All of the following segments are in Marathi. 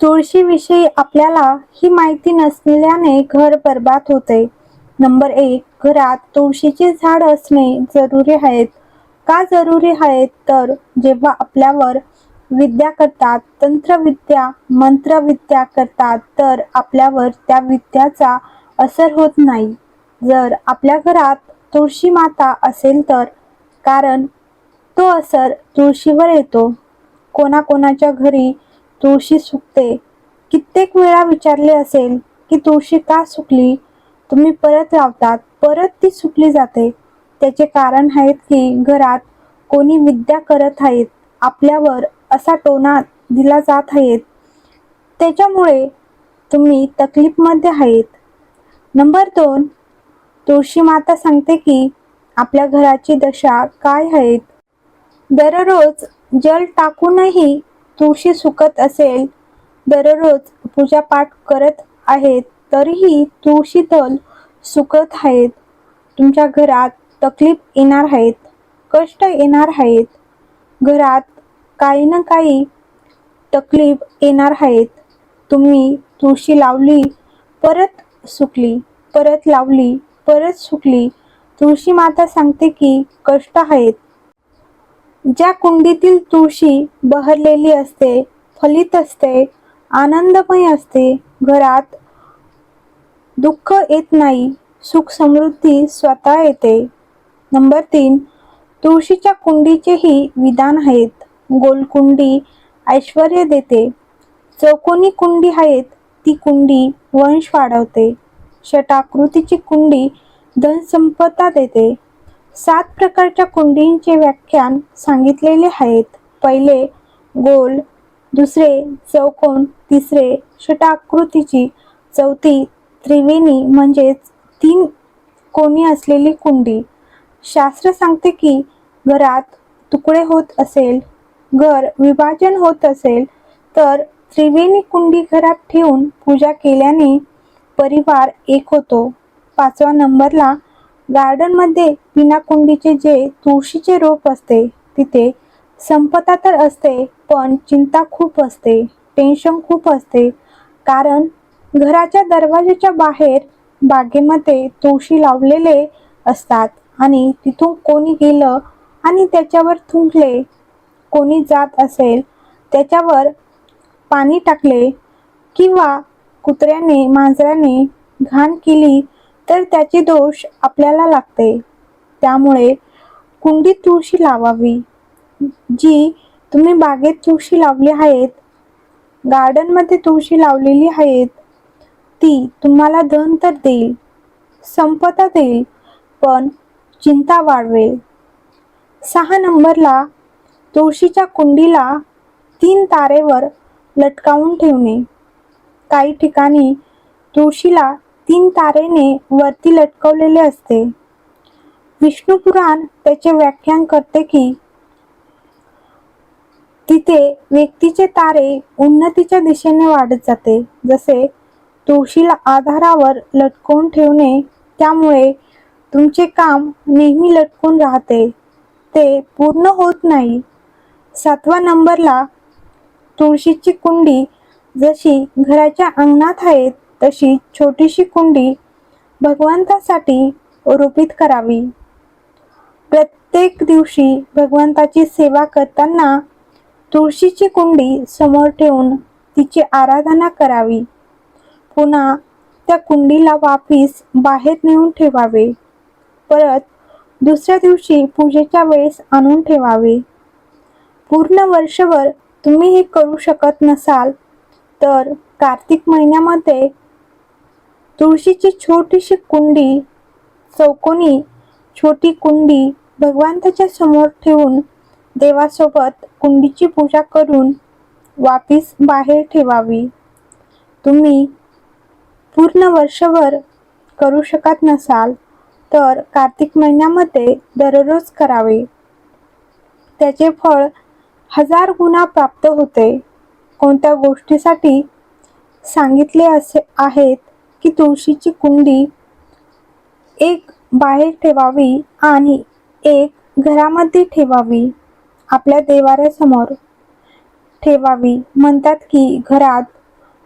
तुळशीविषयी आपल्याला ही माहिती नसल्याने घर बर्बाद होते. नंबर एक घरात तुळशीचे झाड असणे जरुरी आहेत. का जरुरी आहेत? तर जेव्हा आपल्यावर विद्या करतात तंत्रविद्या मंत्रविद्या करतात तर आपल्यावर त्या विद्याचा असर होत नाही. जर आपल्या घरात तुळशी माता असेल तर कारण तो असर तुळशीवर येतो. कोणाकोणाच्या घरी तुळशी सुकते. कित्येक वेळा विचारले असेल की तुळशी का सुकली? तुम्ही परत लावतात परत ती सुकली जाते. त्याचे कारण आहेत की घरात कोणी विद्या करत आहेत आपल्यावर असा टोना दिला जात आहेत. त्याच्यामुळे तुम्ही तकलीफमध्ये आहेत. नंबर दोन तुळशी माता सांगते की आपल्या घराची दशा काय आहेत? दररोज जल टाकूनही तुळशी सुकत असेल. दररोज पूजापाठ करत आहेत तरीही तुळशी तल सुकत आहेत. तुमच्या घरात तकलीफ येणार आहेत कष्ट येणार आहेत. घरात काही ना काही तकलीफ येणार आहेत. तुम्ही तुळशी लावली परत सुकली परत लावली परत सुकली. तुळशी माता सांगते की कष्ट आहेत ज्या कुंडीतील तुळशी बहरलेली असते फलित असते आनंदमय असते घरात दुःख येत नाही सुख समृद्धी स्वतः येते. नंबर तीन तुळशीच्या कुंडीचेही विधान आहेत. गोलकुंडी ऐश्वर देते. चौकोनी कुंडी आहेत ती कुंडी वंश वाढवते. षटाकृतीची कुंडी धनसंपदा देते. सात प्रकारच्या कुंडींचे व्याख्यान सांगितलेले आहेत. पहिले गोल. दुसरे चौकोन. तिसरे षटाकृतीची चौथी त्रिवेणी. म्हणजेच तीन कोणी असलेली कुंडी. शास्त्र सांगते की घरात तुकडे होत असेल घर विभाजन होत असेल तर त्रिवेणी कुंडी घरात ठेवून पूजा केल्याने परिवार एक होतो. पाचवा नंबरला गार्डनमध्ये पिनाकुंडीचे जे तुळशीचे रोप असते तिथे संपता तर असते पण चिंता खूप असते टेन्शन खूप असते. कारण घराच्या दरवाजाच्या बाहेर बागेमध्ये तुळशी लावलेले असतात आणि तिथून कोणी गेलं आणि त्याच्यावर थुंकले कोणी जात असेल त्याच्यावर पाणी टाकले किंवा कुत्र्याने मांजराने घाण केली तर त्याचे दोष आपल्याला लागते. त्यामुळे कुंडीत तुळशी लावावी. जी तुम्ही बागेत तुळशी लावली आहेत गार्डनमध्ये तुळशी लावलेली आहेत ती तुम्हाला धन तर देईल संपदा देईल पण चिंता वाढवेल. सहा नंबरला तुळशीच्या कुंडीला तीन तारेवर लटकावून ठेवणे. काही ठिकाणी तुळशीला तीन तारेने वरती लटकवलेले असते. विष्णू पुराण त्याचे व्याख्यान करते की तिथे व्यक्तीचे तारे उन्नतीच्या दिशेने वाढत जाते. जसे तुळशीला आधारावर लटकवून ठेवणे त्यामुळे तुमचे काम नेहमी लटकून राहते. ते पूर्ण होत नाही. सातवा नंबरला तुळशीची कुंडी जशी घराच्या अंगणात आहेत तशी छोटीशी कुंडी भगवंतासाठी रोपित करावी. प्रत्येक दिवशी भगवंताची सेवा करताना तुळशीची कुंडी समोर ठेवून तिची आराधना करावी. पुन्हा त्या कुंडीला वापिस बाहेर नेऊन ठेवावे. परत दुसऱ्या दिवशी पूजेच्या वेळेस आणून ठेवावे. पूर्ण वर्षभर तुम्ही हे करू शकत नसाल तर कार्तिक महिन्यामध्ये तुळशीची छोटीशी कुंडी चौकोनी छोटी कुंडी भगवंताच्या समोर ठेवून देवासोबत कुंडीची पूजा करून वापिस बाहेर ठेवावी. तुम्ही पूर्ण वर्षभर करू शकत नसाल तर कार्तिक महिन्यामध्ये दररोज करावे. त्याचे फळ हजार गुणा प्राप्त होते. कोणत्या गोष्टीसाठी सांगितले असे आहेत की तुळशीची कुंडी एक बाहेर ठेवावी आणि एक घरामध्ये ठेवावी आपल्या देवाऱ्यासमोर ठेवावी. म्हणतात की घरात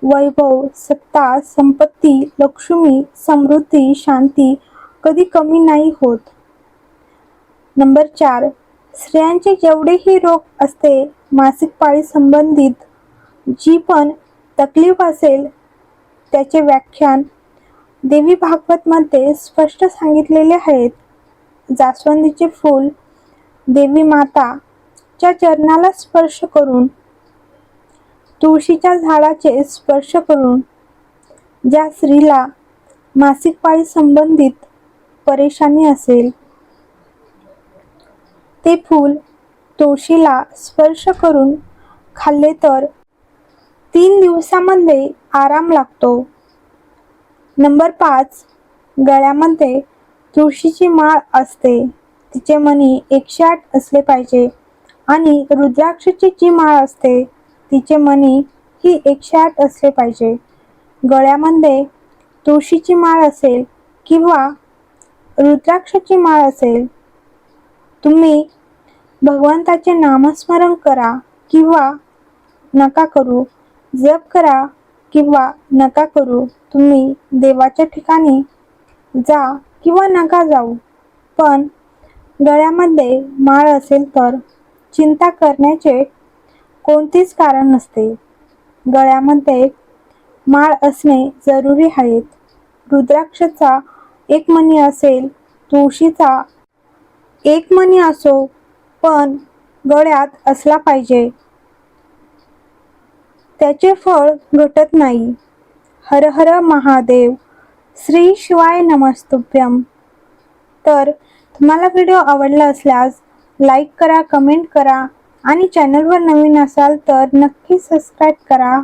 वैभव सत्ता संपत्ती लक्ष्मी समृद्धी शांती कधी कमी नाही होत. नंबर चार स्त्रियांचे जेवढेही रोग असते मासिक पाळी संबंधित जी पण तकलीफ असेल त्याचे व्याख्यान देवी भागवतमध्ये स्पष्ट सांगितलेले आहेत. जास्वंदीचे फूल देवी माताच्या चरणाला स्पर्श करून तुळशीच्या झाडाचे स्पर्श करून ज्या स्त्रीला मासिक पाळी संबंधित परेशानी असेल ते फूल तुळशीला स्पर्श करून खाल्ले तर तीन दिवसामध्ये आराम लागतो. नंबर पाच गळ्यामध्ये तुळशीची माळ असते. तिचे मणी एकशे आठ असले पाहिजे आणि रुद्राक्षची जी माळ असते तिचे मणी ही एकशे आठ असले पाहिजे. गळ्यामध्ये तुळशीची माळ असेल किंवा रुद्राक्षची माळ असेल तुम्ही भगवंताचे नामस्मरण करा किंवा नका करू. जप करा किंवा नका करू. तुम्ही देवाच्या ठिकाणी जा किंवा नका जाऊ. पण गळ्यामध्ये माळ असेल तर चिंता करण्याचे कोणतेच कारण नसते. गळ्यामध्ये माळ असणे जरुरी आहेत. रुद्राक्षचा एक मणी असेल तुळशीचा एक मणी असो पण गळ्यात असला पाहिजे. त्याचे फळ घटत नाही. हर हर महादेव श्री शिवाय नमस्तुभ्यम. तर तुम्हाला व्हिडिओ आवडला असल्यास लाईक करा कमेंट करा आणि चॅनलवर नवीन असाल तर नक्की सबस्क्राईब करा.